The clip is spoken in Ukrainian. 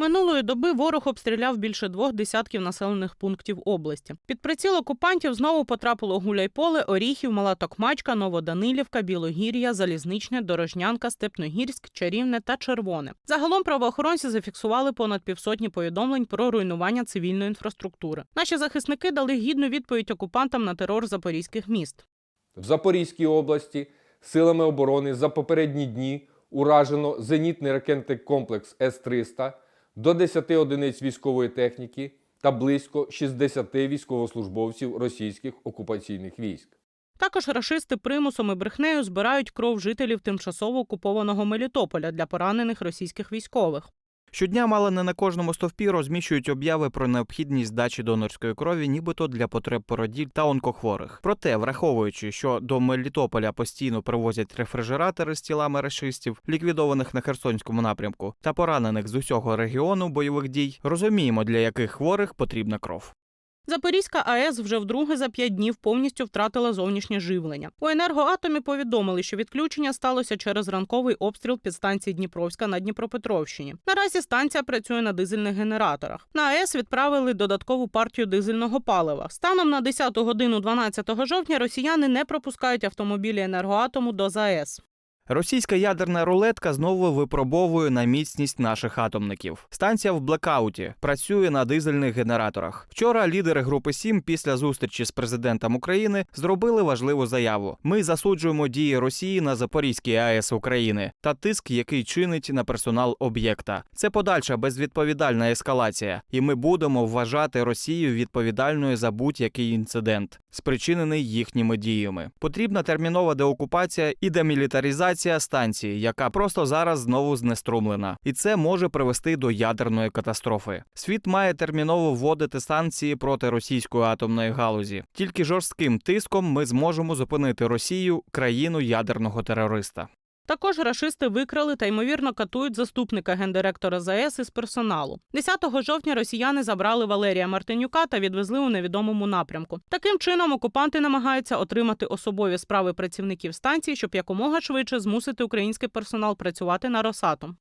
Минулої доби ворог обстріляв більше двох десятків населених пунктів області. Під приціл окупантів знову потрапило Гуляйполе, Оріхів, Мала Токмачка, Новоданилівка, Білогір'я, Залізничне, Дорожнянка, Степногірськ, Чарівне та Червоне. Загалом правоохоронці зафіксували понад півсотні повідомлень про руйнування цивільної інфраструктури. Наші захисники дали гідну відповідь окупантам на терор запорізьких міст. В Запорізькій області силами оборони за попередні дні уражено зенітний ракетний комплекс С-300 до 10 одиниць військової техніки та близько 60 військовослужбовців російських окупаційних військ. Також рашисти примусом і брехнею збирають кров жителів тимчасово окупованого Мелітополя для поранених російських військових. Щодня мало не на кожному стовпі розміщують обяви про необхідність здачі донорської крові, нібито для потреб породіль та онкохворих. Проте, враховуючи, що до Мелітополя постійно привозять рефрижератори з тілами рашистів, ліквідованих на Херсонському напрямку, та поранених з усього регіону бойових дій, розуміємо, для яких хворих потрібна кров. Запорізька АЕС вже вдруге за п'ять днів повністю втратила зовнішнє живлення. У енергоатомі повідомили, що відключення сталося через ранковий обстріл підстанції Дніпровська на Дніпропетровщині. Наразі станція працює на дизельних генераторах. На АЕС відправили додаткову партію дизельного палива. Станом на 10 годину 12 жовтня росіяни не пропускають автомобілі енергоатому до ЗАЕС. Російська ядерна рулетка знову випробовує на міцність наших атомників. Станція в блекауті працює на дизельних генераторах. Вчора лідери групи 7 після зустрічі з президентом України зробили важливу заяву: ми засуджуємо дії Росії на Запорізькій АЕС України та тиск, який чинить на персонал об'єкта. Це подальша безвідповідальна ескалація, і ми будемо вважати Росію відповідальною за будь-який інцидент, спричинений їхніми діями. Потрібна термінова деокупація і демілітаризація станції, яка просто зараз знову знеструмлена, і це може привести до ядерної катастрофи. Світ має терміново вводити санкції проти російської атомної галузі. Тільки жорстким тиском ми зможемо зупинити Росію, країну ядерного терориста. Також рашисти викрали та ймовірно катують заступника гендиректора ЗАЕС із персоналу. 10 жовтня росіяни забрали Валерія Мартинюка та відвезли у невідомому напрямку. Таким чином окупанти намагаються отримати особові справи працівників станції, щоб якомога швидше змусити український персонал працювати на Росатом.